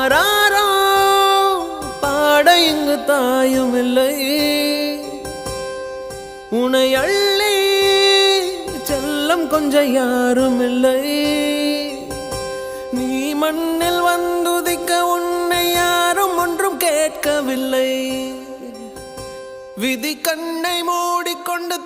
பாராரோ பாட இங்கு தாயும் இல்லை. உனை அள்ளி செல்லம் கொஞ்சம் யாரும் இல்லை. நீ மண்ணில் வந்துதிக்க உன்னை யாரும் ஒன்றும் கேட்கவில்லை. விதி கண்ணை மூடிக்கொண்டு